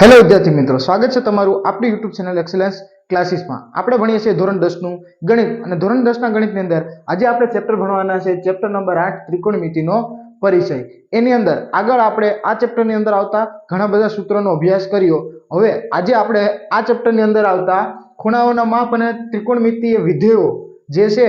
Hello વિદ્યાર્થી મિત્રો, સ્વાગત છે તમારું આપણી યુટ્યુબ ચેનલ એક્સેલન્સ ક્લાસીસમાં આપણે ભણીએ છીએ ધોરણ દસનું ગણિત. અને ધોરણ દસના ગણિતની અંદર આજે આપણે ચેપ્ટર ભણવાના છે ચેપ્ટર નંબર આઠ, ત્રિકોણમિતિનો પરિચય. એની અંદર આગળ આપણે આ ચેપ્ટરની અંદર આવતા ઘણા બધા સૂત્રોનો અભ્યાસ કર્યો. હવે આજે આપણે આ ચેપ્ટરની અંદર આવતા ખૂણાઓના માપ અને ત્રિકોણમિતિય વિધેયો જે છે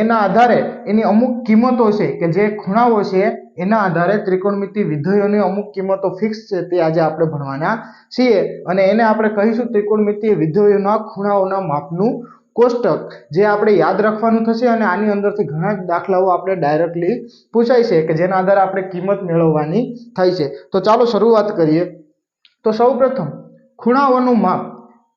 એના આધારે એની અમુક કિંમતો છે કે જે ખૂણાઓ છે એના આધારે ત્રિકોણમિતિ વિધેયોની અમુક કિંમતો ફિક્સ છે તે આજે આપણે ભણવાના છીએ. અને એને આપણે કહીશું ત્રિકોણમિતિય વિધેયોના ખૂણાઓના માપનું કોષ્ટક, જે આપણે યાદ રાખવાનું થશે અને આની અંદરથી ઘણા દાખલાઓ આપણે ડાયરેક્ટલી પૂછાય છે કે જેના આધારે આપણે કિંમત મેળવવાની થાય છે. તો ચાલો શરૂઆત કરીએ. તો સૌપ્રથમ, ખૂણાઓનું માપ.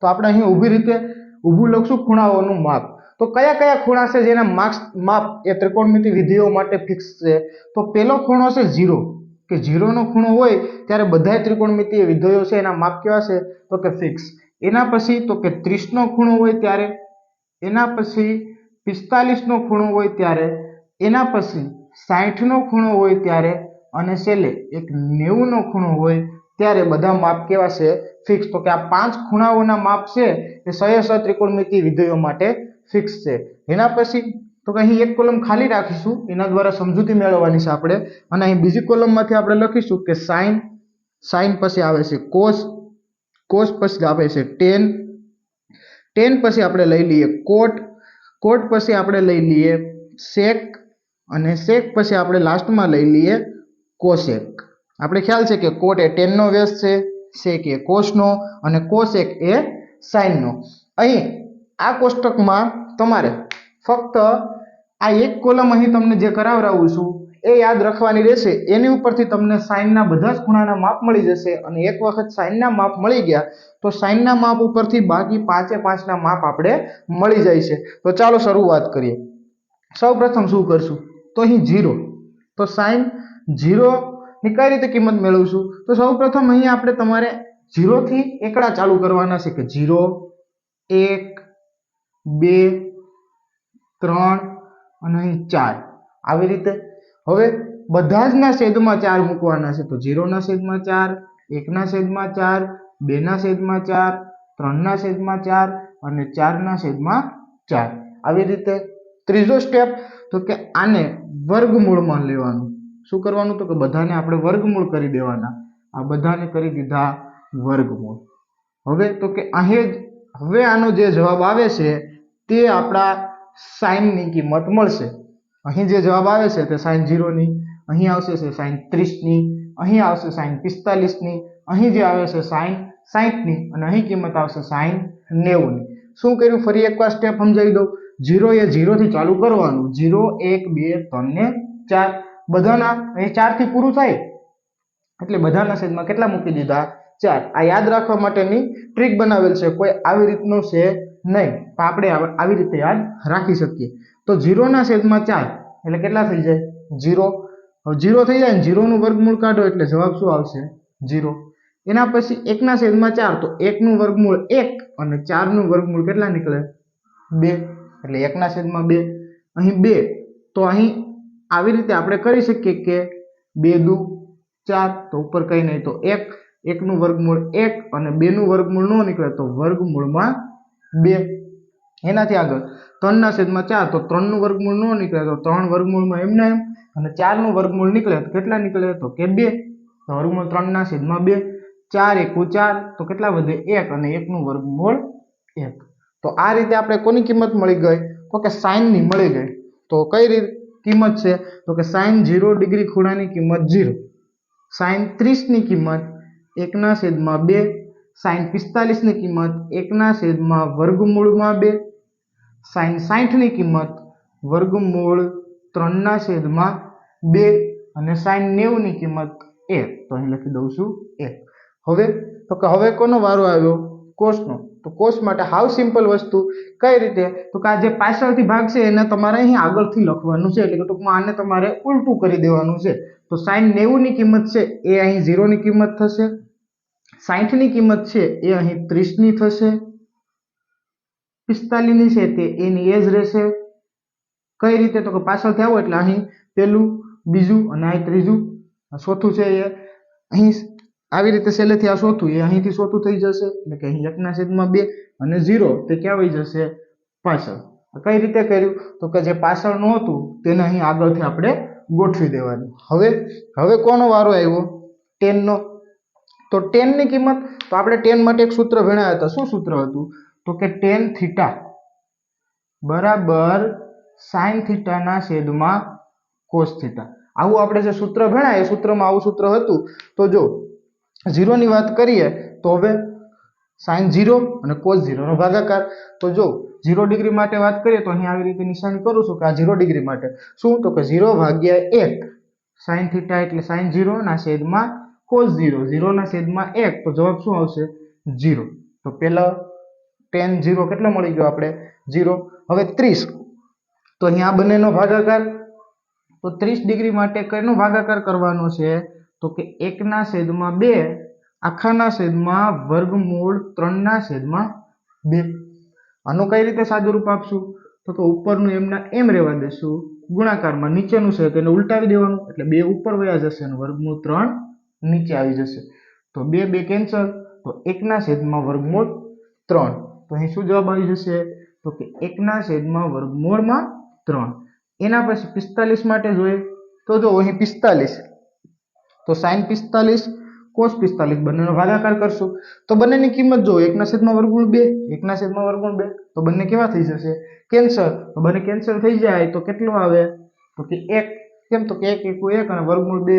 તો આપણે અહીં ઊભી રીતે ઊભું લખશું ખૂણાઓનું માપ. તો કયા કયા ખૂણા છે જેના માર્ક્સ માપ એ ત્રિકોણમિતિ વિધિઓ માટે ફિક્સ છે? તો પહેલો ખૂણો છે ઝીરો કે ઝીરોનો ખૂણો હોય ત્યારે બધાય ત્રિકોણમિતિય વિધેયો છે, એના માપ કેવા છે? તો કે ફિક્સ એના પછી તો કે ત્રીસનો ખૂણો હોય ત્યારે, એના પછી પિસ્તાલીસનો ખૂણો હોય ત્યારે, એના પછી સાઠનો ખૂણો હોય ત્યારે, અને છેલ્લે એક નેવુંનો ખૂણો હોય ત્યારે બધા માપ કેવા છે? ફિક્સ તો કે આ પાંચ ખૂણાઓના માપ છે એ સો સો ત્રિકોણમિતિ વિધેયો માટે ફિક્સ છે. એના પછી તો કે અહીં એક કોલમ ખાલી રાખીશું, એના દ્વારા સમજૂતી મેળવવાની છે આપણે. અને અહીં બીજી કોલમમાંથી આપણે લખીશું કે સાઈન સાઈન પછી આવે છે કોસ કોસ પછી આવે છે ટેન ટેન પછી આપણે લઈ લઈએ કોટ કોટ પછી આપણે લઈ લઈએ સેક અને સેક પછી આપણે લાસ્ટમાં લઈ લઈએ કોસેક આપણે ખ્યાલ છે કે કોટ એ ટેનનો વેસ છે સેક એ કોષનો અને કોસેક એ સાઇનનો અહીં આ કોષ્ટકમાં તમારે ફક્ત આ એક કોલમ અહીં તમને જે કરાવડાવું છું, એ યાદ રાખવાની રહેશે. એની ઉપરથી તમને સાઇનના બધા જ ખૂણાના માપ મળી જશે અને એક વખત સાઇનના માપ મળી ગયા, તો સાઇનના માપ ઉપરથી બાકી પાંચે પાંચના માપ આપણે મળી જાય છે. તો ચાલો શરૂઆત કરીએ. સૌ પ્રથમ શું કરશું? તો અહીં જીરો તો સાઈન જીરોની કઈ રીતે કિંમત મેળવશું? તો સૌ પ્રથમ અહીં આપણે તમારે ઝીરોથી એકડા ચાલુ કરવાના છે કે ઝીરો એક, બે, ત્રણ અને અહીં ચાર. આવી રીતે. હવે બધા જ ના છેદમાં ચાર મૂકવાના છે. તો જીરોના છેદમાં ચાર એકના છેદમાં ચાર બેના છેદમાં ચાર ત્રણના છેદમાં ચાર અને ચારના છેદમાં ચાર. આવી રીતે ત્રીજો સ્ટેપ તો કે આને વર્ગમૂળમાં લેવાનું. શું કરવાનું તો કે બધાને આપણે વર્ગમૂળ કરી દેવાના. આ બધાને કરી દીધા વર્ગમૂળ. હવે તો કે અહીં હવે આનો જે જવાબ આવે છે તે આપણા સાઈનની કિંમત મળશે. અહીં જે જવાબ આવે છે તે સાઈન જીરોની અહીં આવશે છે સાઈન ત્રીસની, અહીં આવશે સાઈન પિસ્તાલીસની, અહીં જે આવે છે સાઈન સાહીઠની અને અહીં કિંમત આવશે સાઈન નેવુંની. શું કર્યું? ફરી એકવાર સ્ટેપ સમજાવી દઉં. જીરો એ જીરોથી ચાલુ કરવાનું. જીરો એક, બે, ત્રણ ને ચાર. બધાના અહીં ચારથી પૂરું થાય. એટલે બધાના છેદમાં કેટલા મૂકી દીધા? ચાર. આ યાદ રાખવા માટેની ટ્રીક બનાવેલ છે. કોઈ આવી રીતનું છે નહીં. પણ આપણે આવી રીતે યાદ રાખી શકીએ. તો જીરોના છેદમાં ચાર. એટલે કેટલા થઈ જાય? જીરો ઝીરો થઈ જાય ને જીરોનું વર્ગમૂળ કાઢો એટલે જવાબ શું આવશે? જીરો એના પછી એકના છેદમાં ચાર. તો એકનું વર્ગમૂળ એક અને ચારનું વર્ગમૂળ કેટલા નીકળે? બે. એટલે એકના છેદમાં બે. અહીં બે. તો અહીં આવી રીતે આપણે કરી શકીએ કે બે દુ ચાર, તો ઉપર કંઈ નહીં, તો એક. એકનું વર્ગમૂળ એક અને બેનું વર્ગમૂળ ન નીકળે તો વર્ગમૂળમાં બે. એનાથી આગળ. ત્રણના છેદમાં ચાર, તો ત્રણનું વર્ગમૂળ ન નીકળે તો ત્રણ વર્ગમૂળમાં એમને એમ. અને ચારનું વર્ગમૂળ નીકળે તો કેટલા નીકળે તો કે બે. તો વર્ગમૂળ ત્રણના છેદમાં બે. ચાર એકુ ચાર, તો કેટલા વધે એક અને એકનું વર્ગમૂળ એક. તો આ રીતે આપણે કોની કિંમત મળી ગઈ? તો કે સાઈનની મળી ગઈ. તો કઈ રીત? કિંમત છે તો કે સાઈન ઝીરો ડિગ્રી ખૂણાની કિંમત ઝીરો. સાઈન ત્રીસની કિંમત એકના છેદમાં બે. સાઈન પિસ્તાલીસની કિંમત એકના છેદમાં વર્ગમૂળમાં બે. સાઈન સાઠની કિંમત વર્ગમૂળ ત્રણના છેદમાં બે અને સાઈન નેવુંની કિંમત એક. તો અહીં લખી દઉં છું એક. હવે, તો કે હવે કોનો વારો આવ્યો? કોષનો તો કોષ માટે હાવ સિમ્પલ વસ્તુ, કઈ રીતે? તો કે આ જે પાછળથી ભાગ છે એને તમારે અહીં આગળથી લખવાનું છે. એટલે કે ટૂંકમાં આને તમારે ઉલટું કરી દેવાનું છે. તો સાઈન નેવુંની કિંમત છે, એ અહીં ઝીરોની કિંમત થશે. સાઠની કિંમત છે, એ અહીં ત્રીસની થશે. પિસ્તાલીસની છે, તે એની એજ રહેશે. કઈ રીતે? તો કે પાછળથી આવો, એટલે અહીં પેલું, બીજું અને અહીં ત્રીજું. ચોથું છે એ. અહીં આવી રીતે છેલ્લેથી આ સોતું, એ અહીંથી સોતું થઈ જશે. એટલે કે અહીં એકના છેદમાં બે અને ઝીરો, તે ક્યાં આવી જશે? પાછળ. કઈ રીતે કર્યું? તો કે જે પાછળનું હતું તેને અહીં આગળથી આપણે ગોઠવી દેવાનું. હવે હવે કોનો વારો આવ્યો? ટેનનો. તો ટેનની કિંમત, તો આપણે ટેન માટે એક સૂત્ર ભણ્યા હતા. શું સૂત્ર હતું? તો કે ટેન થીટા. બરાબર સાઇન થીટાના છેદમાં કોસ થીટા. આવું આપણે જે સૂત્ર ભણ્યા, એ સૂત્રમાં આવું સૂત્ર હતું. તો જો ઝીરોની વાત કરીએ તો હવે સાઈન ઝીરો અને કોસ ઝીરોનો ભાગાકાર. તો જો ઝીરો ડિગ્રી માટે વાત કરીએ તો અહીં આવી રીતે નિશાની કરું છું કે આ ઝીરો ડિગ્રી માટે. શું? તો કે ઝીરો ભાગ્યા એક. સાઈન થીટા એટલે સાઈન ઝીરોના છેદમાં કોસ ઝીરો. ઝીરોના છેદમાં એક. તો જવાબ શું આવશે? ઝીરો. તો પહેલાં ટેન ઝીરો કેટલો મળી ગયો આપણે? ઝીરો. હવે ત્રીસ. તો અહીંયા બંનેનો ભાગાકાર. તો ત્રીસ ડિગ્રી માટે કયનો ભાગાકાર કરવાનો છે? તો કે એકના છેદમાં બે, આખાના છેદમાં વર્ગમૂળ ત્રણના છેદમાં બે. આનું કઈ રીતે સાદું રૂપ આપશું? તો કે ઉપરનું એમના એમ રહેવા દેશું. ગુણાકારમાં નીચેનું છે તેને ઉલટાવી દેવાનું. એટલે બે ઉપર વયા જશે અને વર્ગમૂળ ત્રણ નીચે આવી જશે. તો બે બે કેન્સલ. તો એકના છેદમાં વર્ગમૂળ ત્રણ. તો અહીં શું જવાબ આવી જશે? તો કે એકના છેદમાં વર્ગમૂળમાં ત્રણ. એના પછી પિસ્તાલીસ માટે જોઈએ. તો જો અહીં પિસ્તાલીસ તો સાઈન પિસ્તાલીસ, કોસ પિસ્તાલીસ બંનેનો ભાગાકાર કરશું. તો બંનેની કિંમત જો એકના છેદમાં વર્ગમૂળ બે, એકના છેદમાં વર્ગમૂળ બે, તો બંને કેવા થઈ જશે? કેન્સલ. તો બંને કેન્સલ થઈ જાય તો કેટલું આવે? તો કે એક. કેમ? તો કે એક એકુ એક અને વર્ગમૂળ બે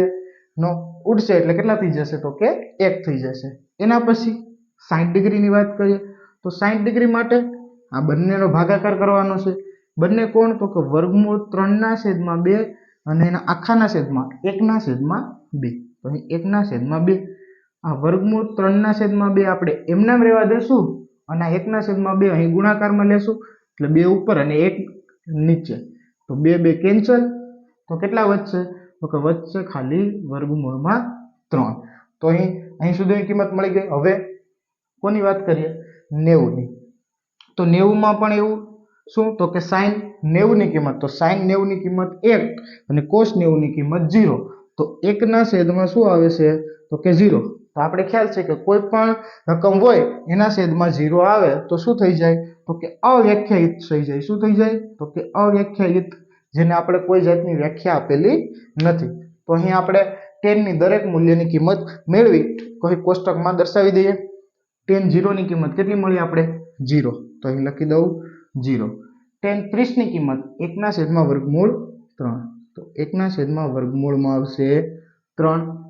નો ઉડશે એટલે કેટલા થઈ જશે? તો કે એક થઈ જશે. એના પછી સાઠ ડિગ્રીની વાત કરીએ, તો સાઠ ડિગ્રી માટે આ બંનેનો ભાગાકાર કરવાનો છે. બંને કોણ? તો કે વર્ગમૂળ ત્રણના છેદમાં બે અને એના આખાના છેદમાં એકના છેદમાં બે. તો અહીં એકના છેદમાં બે. આ વર્ગમૂળ ત્રણના છેદમાં બે આપણે એમનામ રહેવા દઈશું અને આ એકના છેદમાં બે અહીં ગુણાકારમાં લેશું. એટલે બે ઉપર અને એક નીચે. તો બે બે કેન્સલ તો કેટલા વધશે? તો કે વધશે ખાલી વર્ગમૂળમાં ત્રણ. તો અહીં અહીં સુધીની કિંમત મળી ગઈ. હવે કોની વાત કરીએ? નેવુંની. તો નેવુંમાં પણ એવું શું? તો કે સાઈન નેવુંની કિંમત. તો સાઈન નેવુંની કિંમત એક અને કોસ નેવુંની કિંમત ઝીરો. તો એકના છેદમાં શું આવે છે? તો કે ઝીરો. તો આપણે ખ્યાલ છે કે કોઈ પણ રકમ હોય, એના છેદમાં ઝીરો આવે, તો શું થઈ જાય? તો કે અવ્યાખ્યાયિત થઈ જાય. શું થઈ જાય? તો કે અવ્યાખ્યાયિત, જેને આપણે કોઈ જાતની વ્યાખ્યા આપેલી નથી. તો અહીં આપણે ટેનની દરેક મૂલ્યની કિંમત મેળવી કોઈ કોષ્ટકમાં દર્શાવી દઈએ. ટેન ઝીરોની કિંમત કેટલી મળી આપણે? ઝીરો. તો અહીં લખી દઉં, ઝીરો. ટેન ત્રીસની કિંમત, એકના છેદમાં વર્ગમૂળ ત્રણ. તો એકના છેદમાં વર્ગમૂળમાં આવશે ત્રણ.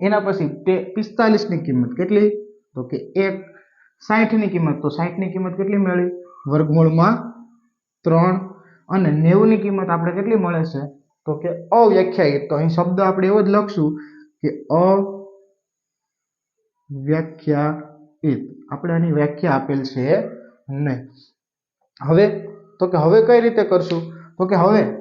એના પછી તે પિસ્તાલીસની કિંમત કેટલી? તો કે એક. સાઠની કિંમત, તો સાઠની કિંમત કેટલી મળી? વર્ગમૂળમાં ત્રણ. અને નેવુંની કિંમત આપણે કેટલી મળે છે? તો કે અવ્યાખ્યાયિત. તો અહીં શબ્દ આપણે એવો જ લખશું કે અવ્યાખ્યાયિત. આપણે આની વ્યાખ્યા આપેલ છે નહીં. હવે, તો કે હવે કઈ રીતે કરશું? તો કે હવે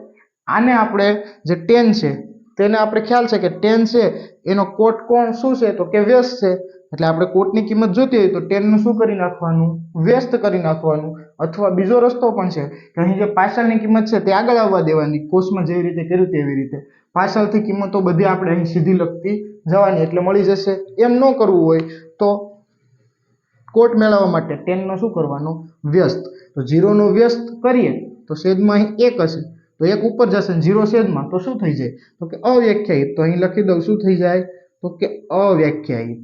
આને આપણે જે ટેન છે, તેને આપણે ખ્યાલ છે કે ટેન છે, એનો કોટ કોણ શું છે તો કે વ્યસ્ત છે. એટલે આપણે કોટની કિંમત જોતી હોય તો ટેનનું શું કરી નાખવાનું? વ્યસ્ત કરી નાખવાનું. અથવા બીજો રસ્તો પણ છે કે અહીં જે પાછળની કિંમત છે તે આગળ આવવા દેવાની. કોષમાં જેવી રીતે કર્યું તેવી રીતે. પાછળથી કિંમતો બધી આપણે અહીં સીધી લખતી જવાની. એટલે મળી જશે. એમ ન કરવું હોય તો કોટ મેળવવા માટે ટેનનો શું કરવાનો? વ્યસ્ત. તો ઝીરોનો વ્યસ્ત કરીએ તો છેદમાં અહીં એક હશે. તો એક ઉપર જશે ને ઝીરો છેદમાં, તો શું થઈ જાય? તો કે અવ્યાખ્યાયિત. તો અહીં લખી દઉં, શું થઈ જાય? તો કે અવ્યાખ્યાયિત.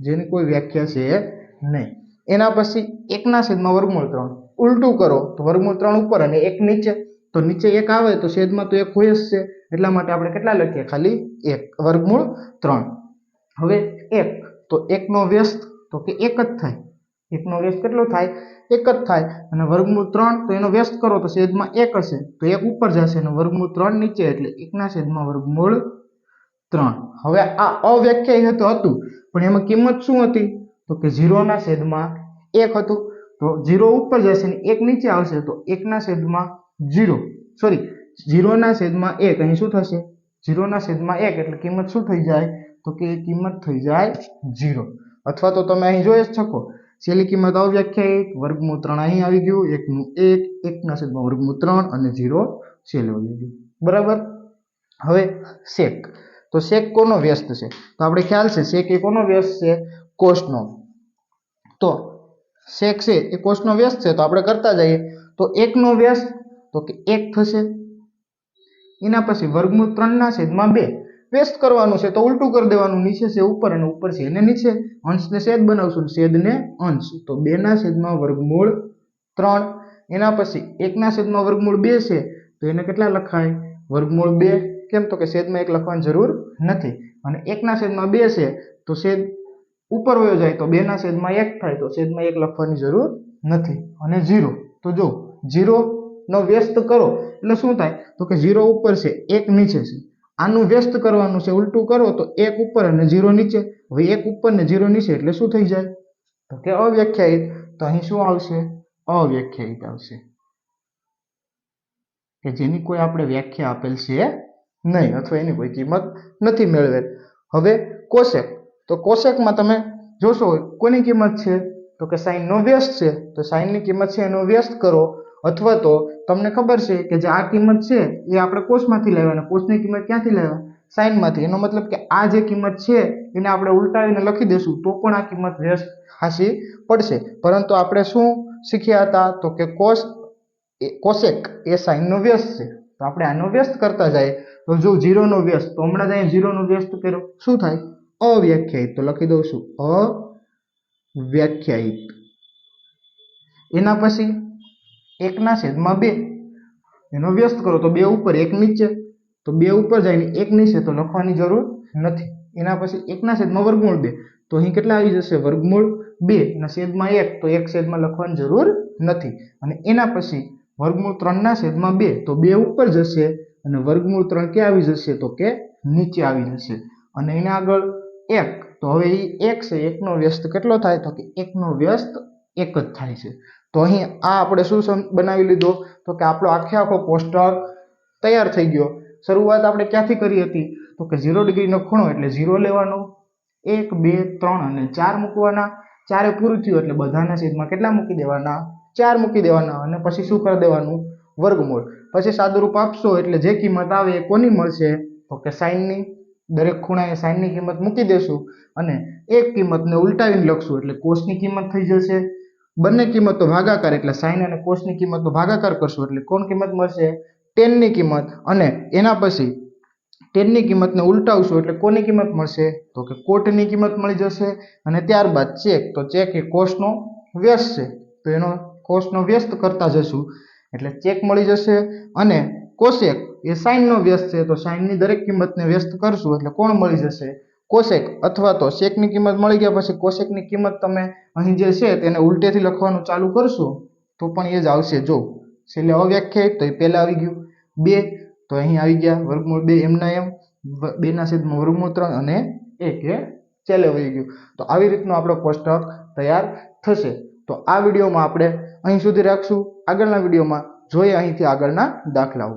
જેની કોઈ વ્યાખ્યા છે નહીં. એના પછી એકના છેદમાં વર્ગમૂળ ત્રણ. ઉલટું કરો, તો વર્ગમૂળ ત્રણ ઉપર અને એક નીચે. તો નીચે એક આવે, તો છેદમાં તો એક હોય જ છે. એટલા માટે આપણે કેટલા લખીએ? ખાલી એક. વર્ગમૂળ ત્રણ. હવે એક. તો એકનો વ્યસ્ત, તો કે એક જ થાય. એકનો વ્યસ્ત કેટલો થાય? એક જ થાય. અને વર્ગમૂળ ત્રણ, તો એનો વ્યસ્ત કરો તો છેદમાં એક હશે. તો એક ઉપર જશે અને વર્ગમૂળ ત્રણ નીચે એટલે એકના છેદમાં વર્ગમૂળ ત્રણ. હવે આ અવ્યાખ્યાયિત હતું, પણ એમાં કિંમત શું હતી? તો કે ઝીરોના છેદમાં એક હતું. તો ઝીરો ઉપર જશે ને એક નીચે આવશે, તો એકના છેદમાં ઝીરો. સોરી ઝીરોના છેદમાં એક. અહીં શું થશે? ઝીરોના છેદમાં એક એટલે કિંમત શું થઈ જાય? તો કે કિંમત થઈ જાય ઝીરો. અથવા તો તમે અહીં જોઈ જ શકો. છેલ્લી કિંમત અવ્યાખ્યાયિત વર્ગમૂળ ત્રણ અહીં આવી ગયું, એકનું એક, એકના છેદમાં વર્ગમૂળ ત્રણ અને ઝીરો છેલ્લે આવી ગયું. બરાબર? હવે શેક તો શેક કોનો વ્યસ્ત છે? તો આપણે ખ્યાલ છે શેક એ કોનો વ્યસ્ત છે? કોષનો. તો શેક છે, એ કોષનો વ્યસ્ત છે, તો આપણે કરતા જઈએ. તો એકનો વ્યસ્ત, તો કે એક થશે. એના પછી વર્ગમૂળ ત્રણના છેદમાં બે. વ્યસ્ત કરવાનું છે તો ઉલટું કરી દેવાનું, નીચે છે ઉપર અને ઉપર છે એને નીચે. અંશને છેદ બનાવશું છેદને અંશ. તો બેના છેદમાં વર્ગમૂળ ત્રણ, એના પછી એકના છેદમાં વર્ગમૂળ બે છે, તો એને કેટલા લખાય? વર્ગમૂળ બે. કેમ? તો કે છેદમાં એક લખવાની જરૂર નથી. અને એકના છેદમાં બે છે, તો છેદ ઉપર વયો જાય તો બેના છેદમાં એક થાય, તો છેદમાં એક લખવાની જરૂર નથી. અને ઝીરો. તો જો ઝીરો નો વ્યસ્ત કરો. એટલે શું થાય? તો કે ઝીરો ઉપર છે, એક નીચે છે. આનું વ્યસ્ત કરવાનું છે, ઉલટું કરો તો એક ઉપર અને ઝીરો નીચે. હવે એક ઉપર ને ઝીરો નીચે એટલે શું થઈ જાય? તો કે અવ્યાખ્યાયિત. તો અહીં શું આવશે? અવ્યાખ્યાયિત આવશે. કે જેની કોઈ આપણે વ્યાખ્યા આપેલ છે નહીં, અથવા એની કોઈ કિંમત નથી મેળવેલ. હવે કોશેક. તો કોશેકમાં તમે જોશો, કોની કિંમત છે? તો કે સાઈનનો વ્યસ્ત છે. તો સાઈનની કિંમત છે, એનો વ્યસ્ત કરો. અથવા તો તમને ખબર છે કે જે આ કિંમત છે એ આપણે કોષમાંથી લેવા અને કોષની કિંમત ક્યાંથી લેવા સાઈનમાંથી એનો મતલબ કે આ જે કિંમત છે એને આપણે ઉલટાવીને લખી દેશું તો પણ આ કિંમત વ્યસ્ત હાસી પડશે. પરંતુ આપણે શું શીખ્યા હતા? તો કે કોષ કોશેક એ સાઈનનો વ્યસ્ત છે. તો આપણે આનો વ્યસ્ત કરતા જઈએ તો જો ઝીરોનો વ્યસ્ત, તો હમણાં જ અહીં ઝીરોનો વ્યસ્ત કર્યો. શું થાય? અવ્યાખ્યાયિત. તો લખી દઉં છું. અવ્યાખ્યાયિત. એના પછી એકના છેદમાં બે. એનો વ્યસ્ત કરો તો બે ઉપર એક નીચે, તો બે ઉપર જાય ને એક નીચે તો લખવાની જરૂર નથી. એના પછી એકના છેદમાં વર્ગમૂળ બે. તો અહીં કેટલા આવી જશે? વર્ગમૂળ બે અને છેદમાં એક. તો એક છેદમાં લખવાની જરૂર નથી. અને એના પછી વર્ગમૂળ ત્રણના છેદમાં બે. તો બે ઉપર જશે અને વર્ગમૂળ ત્રણ ક્યાં આવી જશે? તો કે નીચે આવી જશે. અને એના આગળ એક. તો હવે એ એક છે. એકનો વ્યસ્ત કેટલો થાય? તો કે એકનો વ્યસ્ત એક જ થાય છે. તો અહીં આ આપણે શું બનાવી લીધો? તો કે આપણો આખે આખો કોષ્ટક તૈયાર થઈ ગયો. શરૂઆત આપણે ક્યાંથી કરી હતી? તો કે ઝીરો ડિગ્રીનો ખૂણો એટલે ઝીરો લેવાનો. એક, બે, ત્રણ અને ચાર મૂકવાના. ચારે પૂરું થયું એટલે બધાના છેદમાં કેટલા મૂકી દેવાના? ચાર મૂકી દેવાના અને પછી શું કરી દેવાનું? વર્ગમૂળ. પછી સાદુરૂપ આપશો એટલે જે કિંમત આવે એ કોની મળશે? તો કે સાઈનની. દરેક ખૂણાએ સાઈનની કિંમત મૂકી દેશું અને એક કિંમતને ઉલટાવીને લખશું એટલે કોષની કિંમત થઈ જશે. બંને કિંમતો ભાગાકાર એટલે સાઈન અને કોસની કિંમતનો ભાગાકાર કરશું. એટલે કોણ કિંમત મળશે? ટેનની કિંમત. અને એના પછી ટેનની કિંમતને ઉલટાવશું એટલે કોની કિંમત મળશે? તો કે કોટની કિંમત મળી જશે. અને ત્યારબાદ ચેક. તો ચેક એ કોષનો વ્યસ્ત છે. તો એનો કોષનો વ્યસ્ત કરતા જશું. એટલે ચેક મળી જશે. અને કોશેક એ સાઈનનો વ્યસ્ત છે. તો સાઈનની દરેક કિંમતને વ્યસ્ત કરશું. એટલે કોણ મળી જશે? કોશેક અથવા તો શેકની કિંમત મળી ગયા પછી કોશેકની કિંમત તમે અહીં જે છે તેને ઉલટેથી લખવાનું ચાલુ કરશો, તો પણ એ જ આવશે. જો છેલ્લે અવ્યાખ્યાયિત, તો એ પહેલાં આવી ગયું. બે, તો અહીં આવી ગયા વર્ગમૂળ બે, એમના એમ બેના છેદમાં વર્ગમૂળ ત્રણ અને એક એ છેલ્લે આવી ગયું. તો આવી રીતનું આપણો કોષ્ટક તૈયાર થશે. તો આ વિડીયોમાં આપણે અહીં સુધી રાખશું. આગળના વિડીયોમાં જોઈએ અહીંથી આગળના દાખલાઓ.